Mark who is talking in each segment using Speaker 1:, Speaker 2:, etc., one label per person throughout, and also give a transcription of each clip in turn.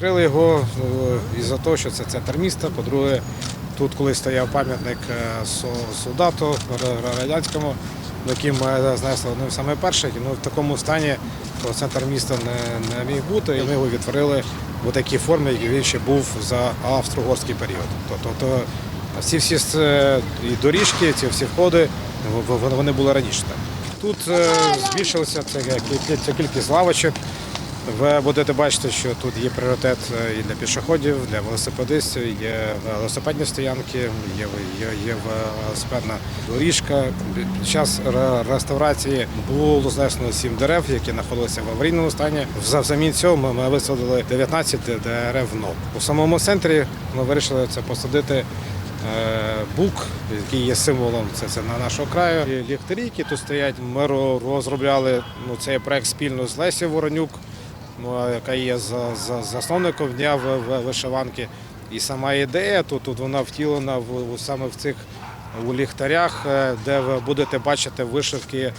Speaker 1: Відкрили його е, із-за того, що це центр міста. По-друге, тут колись стояв пам'ятник е, солдату радянському, яким знесли одним саме перших. Ну, в такому стані центр міста не, не міг бути. І ми його відтворили в такій формі, як він ще був за австро-угорський період. Тобто всі всі е, і доріжки, ці всі входи, вони були раніше. Тут е, збільшилася кількість лавочок. Ви будете бачити, що тут є пріоритет е, і для пішоходів, для велосипедистів, є велосипедні стоянки, є, є, є велосипедна доріжка. Під час реставрації було знесено сім дерев, які знаходилися в аварійному стані. Взамін цього ми- висадили 19 дерев нов. У самому центрі ми вирішили це посадити е, бук, який є символом це, це на нашого краю. Ліхтарі, які тут стоять. Ми розробляли ну, цей проект спільно з Лесі Воронюк, яка є за, за, засновником дня вишиванки. І сама ідея тут, тут вона втілена в, саме в цих у ліхтарях, е, де ви будете бачити вишивки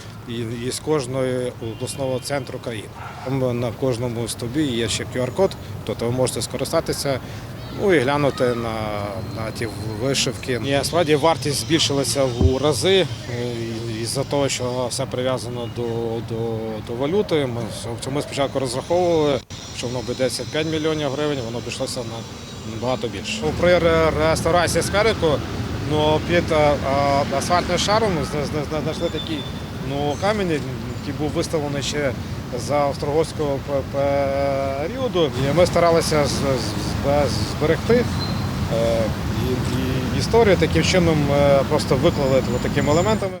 Speaker 1: із кожної обласного центру країни. Там на кожному стовбі є ще QR-код, тобто ви можете скористатися. Ну і глянути на, на ті вишивки. І, справді вартість збільшилася в рази е, із-за того, що все прив'язано до, до, до валюти. Ми, ми спочатку розраховували, що воно обійдеться 5 мільйонів гривень, воно обійшлося на набагато більше. Ну, При ре- реставрації скверику ну, під а, а, асфальтним шаром зна- зна- зна- знайшли такий ну, камінь, який був виставлений ще за австрогорського періоду. І ми старалися зберегти е, і, і історію таким чином е, просто виклали такими елементами.